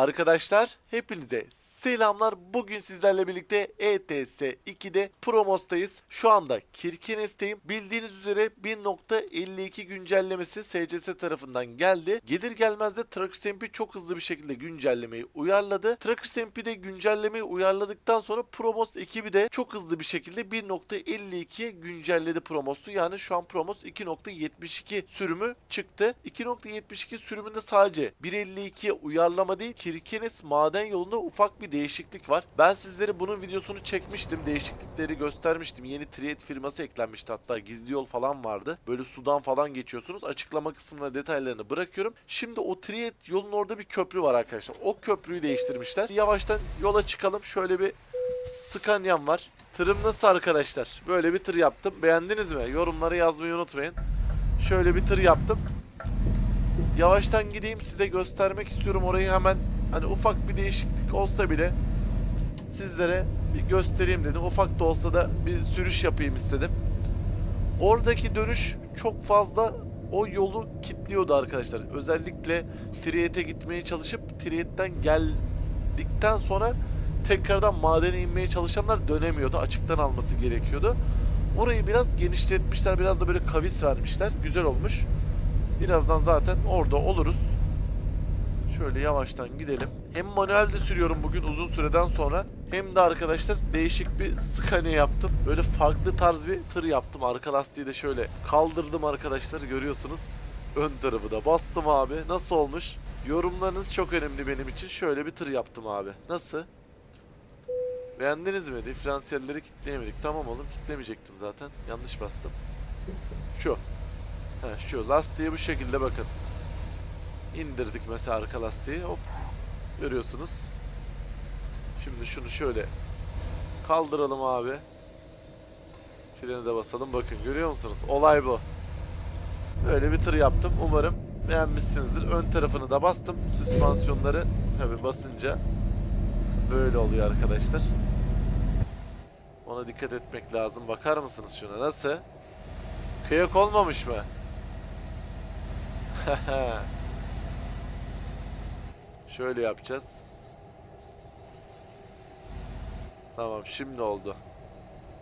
Arkadaşlar hepinize selamlar. Bugün sizlerle birlikte ETS 2'de Promos'tayız. Şu anda Kirkenes'teyim. Bildiğiniz üzere 1.52 güncellemesi SCS tarafından geldi. Gelir gelmez de Trackers MP çok hızlı bir şekilde güncellemeyi uyarladı. Trackers MP de güncellemeyi uyarladıktan sonra Promos ekibi de çok hızlı bir şekilde 1.52'ye güncelledi Promos'u. Yani şu an Promos 2.72 sürümü çıktı. 2.72 sürümünde sadece 1.52'ye uyarlama değil Kirkenes maden yolunda ufak bir değişiklik var. Ben sizlere bunun videosunu çekmiştim. Değişiklikleri göstermiştim. Yeni Triad firması eklenmişti. Hatta gizli yol falan vardı. Böyle sudan falan geçiyorsunuz. Açıklama kısmına detaylarını bırakıyorum. Şimdi o Triad yolun orada bir köprü var arkadaşlar. O köprüyü değiştirmişler. Yavaştan yola çıkalım. Şöyle bir Scania'm var. Tırım nasıl arkadaşlar? Böyle bir tır yaptım. Beğendiniz mi? Yorumlara yazmayı unutmayın. Şöyle bir tır yaptım. Yavaştan gideyim size göstermek istiyorum orayı hemen. Hani ufak bir değişiklik olsa bile sizlere bir göstereyim dedim. Ufak da olsa da bir sürüş yapayım istedim. Oradaki dönüş çok fazla o yolu kilitliyordu arkadaşlar. Özellikle Triet'e gitmeye çalışıp Triet'ten geldikten sonra tekrardan madene inmeye çalışanlar dönemiyordu. Açıktan alması gerekiyordu. Orayı biraz genişletmişler. Biraz da böyle kavis vermişler. Güzel olmuş. Birazdan zaten orada oluruz. Şöyle yavaştan gidelim. Hem manuelde sürüyorum bugün uzun süreden sonra hem de arkadaşlar değişik bir skane yaptım. Böyle farklı tarz bir tır yaptım. Arka lastiği de şöyle kaldırdım arkadaşlar görüyorsunuz. Ön tarafı da bastım abi. Nasıl olmuş? Yorumlarınız çok önemli benim için. Şöyle bir tır yaptım abi. Nasıl? Beğendiniz mi? Diferansiyelleri kitleyemedik. Tamam oğlum kitlemeyecektim zaten. Yanlış bastım. Şu. Heh, şu lastiği bu şekilde bakın. İndirdik mesela arka lastiği. Hop. Görüyorsunuz. Şimdi şunu şöyle kaldıralım abi. Freni de basalım. Bakın görüyor musunuz? Olay bu. Böyle bir tır yaptım. Umarım beğenmişsinizdir. Ön tarafını da bastım. Süspansiyonları tabi basınca böyle oluyor arkadaşlar. Ona dikkat etmek lazım. Bakar mısınız şuna? Nasıl? Kıyak olmamış mı? Şöyle yapacağız. Tamam şimdi oldu.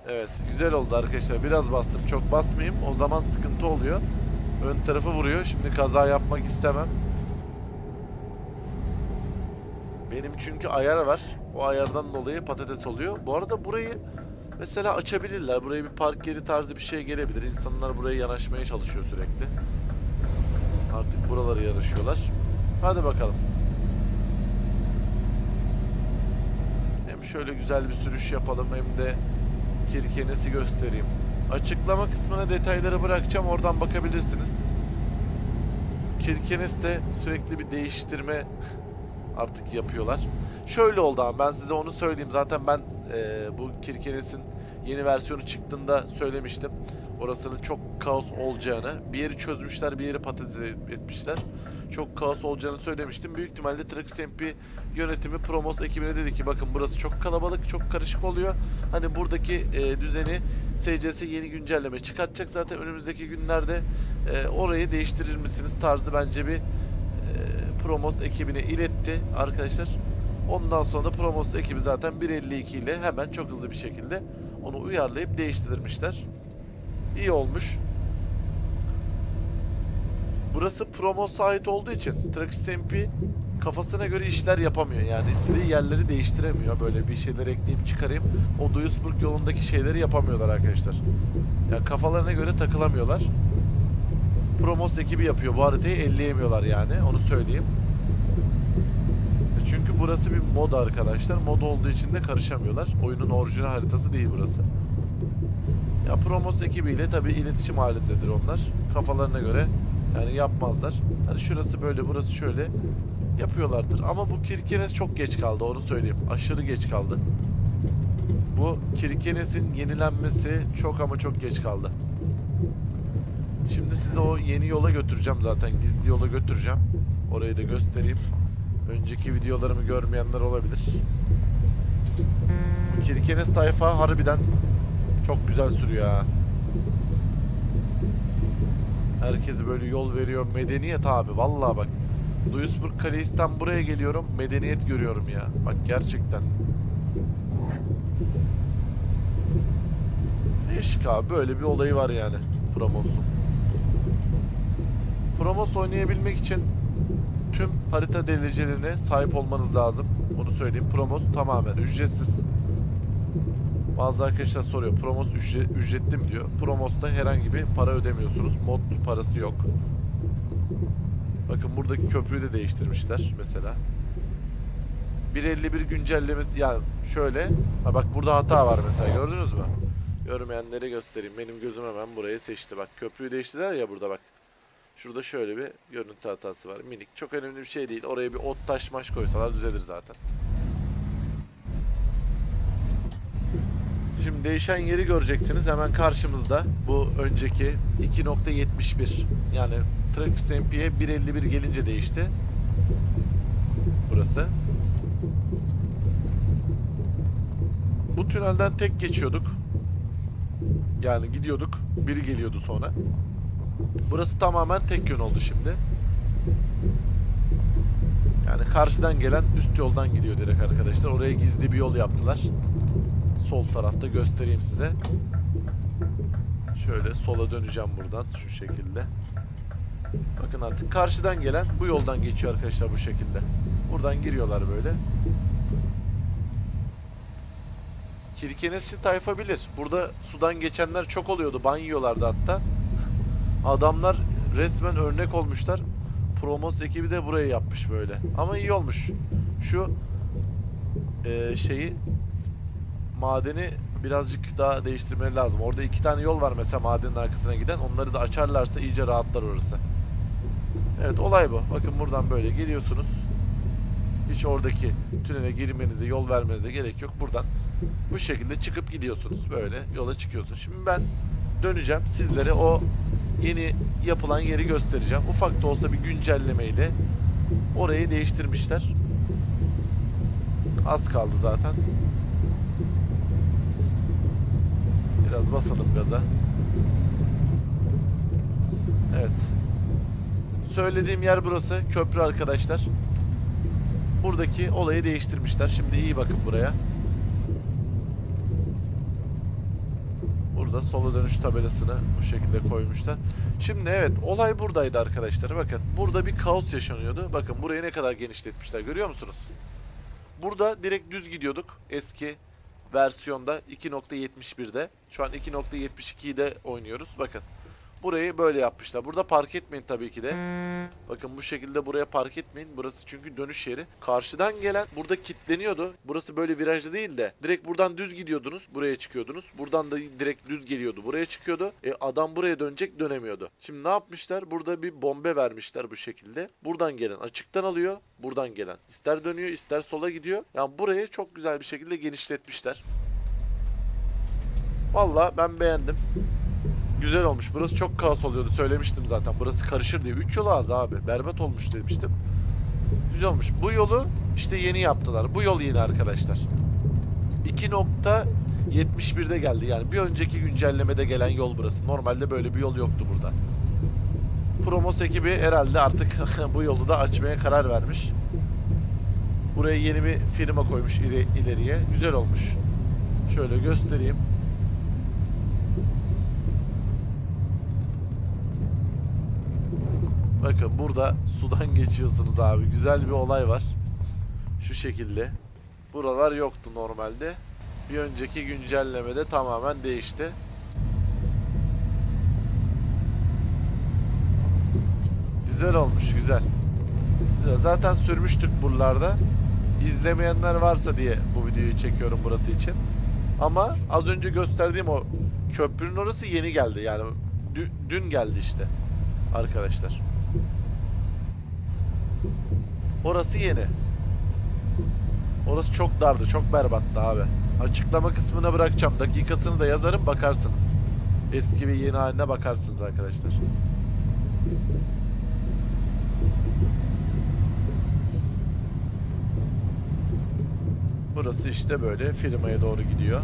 Evet güzel oldu arkadaşlar. Biraz bastım çok basmayayım. O zaman sıkıntı oluyor. Ön tarafı vuruyor. Şimdi kaza yapmak istemem. Benim çünkü ayar var. O ayardan dolayı patates oluyor. Bu arada burayı mesela açabilirler. Buraya bir park yeri tarzı bir şey gelebilir. İnsanlar buraya yanaşmaya çalışıyor sürekli. Artık buraları yarışıyorlar. Hadi bakalım. Hem şöyle güzel bir sürüş yapalım hem de Kirkenes'i göstereyim. Açıklama kısmına detayları bırakacağım. Oradan bakabilirsiniz. Kirkenes'te sürekli bir değiştirme artık yapıyorlar. Şöyle oldu ama ben size onu söyleyeyim. Zaten ben e, bu Kirkenes'in yeni versiyonu çıktığında söylemiştim. Orasının çok kaos olacağını. Bir yeri çözmüşler, bir yeri patates etmişler. Çok kaos olacağını söylemiştim. Büyük ihtimalle Trax MP yönetimi Promos ekibine dedi ki bakın burası çok kalabalık, çok karışık oluyor. Hani buradaki e, düzeni SCS yeni güncelleme çıkartacak. Zaten önümüzdeki günlerde e, orayı değiştirir misiniz tarzı bence bir e, Promos ekibine iletti arkadaşlar. Ondan sonra da Promos ekibi zaten 1.52 ile hemen çok hızlı bir şekilde onu uyarlayıp değiştirmişler. İyi olmuş. Burası Promos'a ait olduğu için Trax MP kafasına göre işler yapamıyor. Yani istediği yerleri değiştiremiyor. Böyle bir şeyler ekleyip çıkarayım. O Duisburg yolundaki şeyleri yapamıyorlar arkadaşlar. Yani kafalarına göre takılamıyorlar. Promos ekibi yapıyor. Bu haritayı elleyemiyorlar yani. Onu söyleyeyim. Çünkü burası bir mod arkadaşlar. Mod olduğu için de karışamıyorlar. Oyunun orijinal haritası değil burası. Ya Promos ekibiyle tabi iletişim halindedir onlar. Kafalarına göre yani yapmazlar. Hani şurası böyle, burası şöyle yapıyorlardır. Ama bu Kirkenes çok geç kaldı onu söyleyeyim. Aşırı geç kaldı. Bu Kirkenes'in yenilenmesi çok ama çok geç kaldı. Şimdi sizi o yeni yola götüreceğim zaten. Gizli yola götüreceğim. Orayı da göstereyim. Önceki videolarımı görmeyenler olabilir. Bu Kirkenes tayfa harbiden çok güzel sürüyor ha. Herkes böyle yol veriyor. Medeniyet abi. Vallahi bak. Duisburg Kaleis'ten buraya geliyorum. Medeniyet görüyorum ya. Bak gerçekten. Değişik abi. Böyle bir olayı var yani. Promos'un. Promos oynayabilmek için tüm harita derecelerine sahip olmanız lazım. Bunu söyleyeyim. Promos tamamen ücretsiz. Bazı arkadaşlar soruyor. Promos ücre- ücretli mi diyor. Promos'ta herhangi bir para ödemiyorsunuz. Mod parası yok. Bakın buradaki köprüyü de değiştirmişler mesela. 1.51 güncellemesi yani şöyle. Ha bak burada hata var mesela gördünüz mü? Görmeyenlere göstereyim. Benim gözüm hemen burayı seçti. Bak köprüyü değiştirdiler ya burada bak. Şurada şöyle bir görüntü hatası var. Minik. Çok önemli bir şey değil. Oraya bir ot taş maş koysalar düzelir zaten. Şimdi değişen yeri göreceksiniz hemen karşımızda. Bu önceki 2.71 yani Trax MP'ye 1.51 gelince değişti. Burası. Bu tünelden tek geçiyorduk. Yani gidiyorduk. Biri geliyordu sonra. Burası tamamen tek yön oldu şimdi. Yani karşıdan gelen üst yoldan gidiyor direkt arkadaşlar. Oraya gizli bir yol yaptılar. Sol tarafta göstereyim size. Şöyle sola döneceğim buradan şu şekilde. Bakın artık karşıdan gelen bu yoldan geçiyor arkadaşlar bu şekilde. Buradan giriyorlar böyle. Kirkenesçi tayfa bilir. Burada sudan geçenler çok oluyordu. Ban hatta. Adamlar resmen örnek olmuşlar. Promos ekibi de burayı yapmış böyle. Ama iyi olmuş. Şu eee, şeyi madeni birazcık daha değiştirmeleri lazım. Orada iki tane yol var mesela madenin arkasına giden. Onları da açarlarsa iyice rahatlar orası. Evet olay bu. Bakın buradan böyle geliyorsunuz. Hiç oradaki tünele girmenize, yol vermenize gerek yok. Buradan bu şekilde çıkıp gidiyorsunuz. Böyle yola çıkıyorsunuz. Şimdi ben döneceğim. Sizlere o yeni yapılan yeri göstereceğim. Ufak da olsa bir güncellemeyle orayı değiştirmişler. Az kaldı zaten. Basalım gaza. Evet. Söylediğim yer burası. Köprü arkadaşlar. Buradaki olayı değiştirmişler. Şimdi iyi bakın buraya. Burada sola dönüş tabelasını bu şekilde koymuşlar. Şimdi evet olay buradaydı arkadaşlar. Bakın burada bir kaos yaşanıyordu. Bakın burayı ne kadar genişletmişler görüyor musunuz? Burada direkt düz gidiyorduk eski versiyonda 2.71'de. Şu an 2.72'de oynuyoruz. Bakın. Burayı böyle yapmışlar. Burada park etmeyin tabii ki de. Bakın bu şekilde buraya park etmeyin. Burası çünkü dönüş yeri. Karşıdan gelen burada kilitleniyordu. Burası böyle virajlı değil de direkt buradan düz gidiyordunuz. Buraya çıkıyordunuz. Buradan da direkt düz geliyordu. Buraya çıkıyordu. E adam buraya dönecek dönemiyordu. Şimdi ne yapmışlar? Burada bir bombe vermişler bu şekilde. Buradan gelen açıktan alıyor. Buradan gelen ister dönüyor ister sola gidiyor. Yani burayı çok güzel bir şekilde genişletmişler. Valla ben beğendim. Güzel olmuş. Burası çok kaos oluyordu. Söylemiştim zaten. Burası karışır diye. 3 yolu az abi. Berbat olmuş demiştim. Güzel olmuş. Bu yolu işte yeni yaptılar. Bu yol yeni arkadaşlar. 2.71'de geldi. Yani bir önceki güncellemede gelen yol burası. Normalde böyle bir yol yoktu burada. Promos ekibi herhalde artık bu yolu da açmaya karar vermiş. Buraya yeni bir firma koymuş ileri, ileriye. Güzel olmuş. Şöyle göstereyim. Bakın burada sudan geçiyorsunuz abi. Güzel bir olay var. Şu şekilde. Buralar yoktu normalde. Bir önceki güncellemede tamamen değişti. Güzel olmuş, güzel. Zaten sürmüştük buralarda. İzlemeyenler varsa diye bu videoyu çekiyorum burası için. Ama az önce gösterdiğim o köprünün orası yeni geldi. Yani dü- dün geldi işte arkadaşlar. Orası yeni. Orası çok dardı, çok berbattı abi. Açıklama kısmına bırakacağım. Dakikasını da yazarım bakarsınız. Eski ve yeni haline bakarsınız arkadaşlar. Burası işte böyle firmaya doğru gidiyor.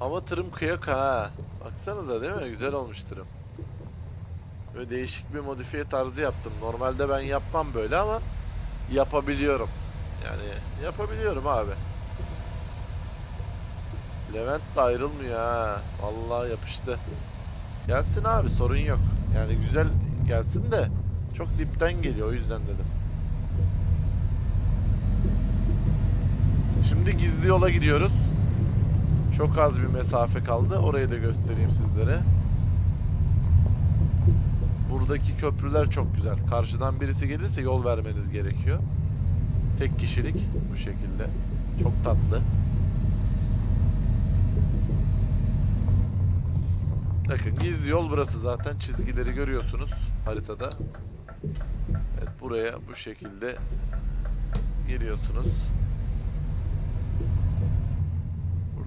Ama tırım kıyak ha. Baksanıza değil mi? Güzel olmuş tırım. Böyle değişik bir modifiye tarzı yaptım. Normalde ben yapmam böyle ama yapabiliyorum. Yani yapabiliyorum abi. Levent de ayrılmıyor ha. Vallahi yapıştı. Gelsin abi sorun yok. Yani güzel gelsin de çok dipten geliyor o yüzden dedim. Şimdi gizli yola gidiyoruz. Çok az bir mesafe kaldı. Orayı da göstereyim sizlere. Buradaki köprüler çok güzel. Karşıdan birisi gelirse yol vermeniz gerekiyor. Tek kişilik bu şekilde. Çok tatlı. Bakın gizli yol burası zaten. Çizgileri görüyorsunuz haritada. Evet buraya bu şekilde giriyorsunuz.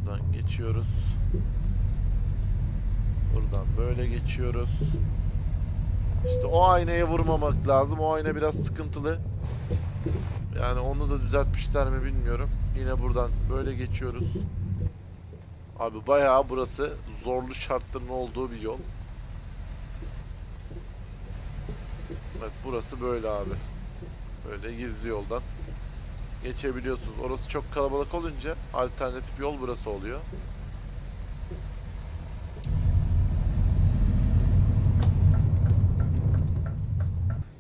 Buradan geçiyoruz. Buradan böyle geçiyoruz. İşte o aynaya vurmamak lazım. O ayna biraz sıkıntılı. Yani onu da düzeltmişler mi bilmiyorum. Yine buradan böyle geçiyoruz. Abi bayağı burası zorlu şartların olduğu bir yol. Evet burası böyle abi. Böyle gizli yoldan geçebiliyorsunuz. Orası çok kalabalık olunca alternatif yol burası oluyor.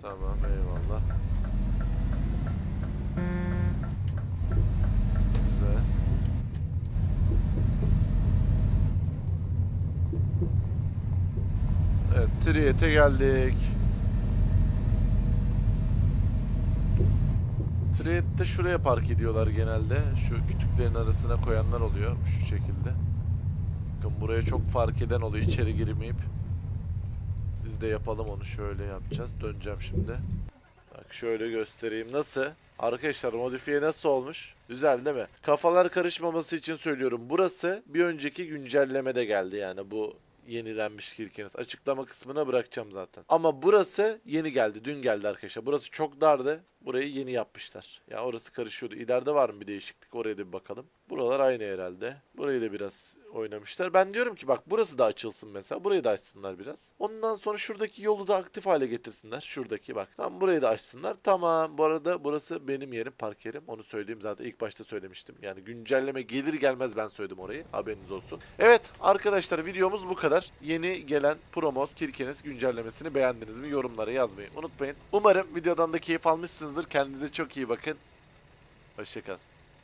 Tamam eyvallah. Güzel. Evet, Triyet'e geldik. Triyet'te şuraya park ediyorlar genelde. Şu kütüklerin arasına koyanlar oluyor şu şekilde. Bakın buraya çok fark eden oluyor içeri girmeyip. Biz de yapalım onu şöyle yapacağız. Döneceğim şimdi. Bak şöyle göstereyim. Nasıl? Arkadaşlar modifiye nasıl olmuş? Güzel değil mi? Kafalar karışmaması için söylüyorum. Burası bir önceki güncellemede geldi yani bu yenilenmiş Kirkenes. Açıklama kısmına bırakacağım zaten. Ama burası yeni geldi. Dün geldi arkadaşlar. Burası çok dardı. Burayı yeni yapmışlar. Ya orası karışıyordu. İleride var mı bir değişiklik? Oraya da bir bakalım. Buralar aynı herhalde. Burayı da biraz oynamışlar. Ben diyorum ki bak burası da açılsın mesela. Burayı da açsınlar biraz. Ondan sonra şuradaki yolu da aktif hale getirsinler. Şuradaki bak. Tamam burayı da açsınlar. Tamam. Bu arada burası benim yerim. Park yerim. Onu söyleyeyim zaten ilk başta söylemiştim. Yani güncelleme gelir gelmez ben söyledim orayı. Haberiniz olsun. Evet arkadaşlar videomuz bu kadar. Yeni gelen Promos Kirkenes güncellemesini beğendiniz mi? Yorumlara yazmayı unutmayın. Umarım videodan da keyif almışsınızdır. Kendinize çok iyi bakın. Hoşçakalın.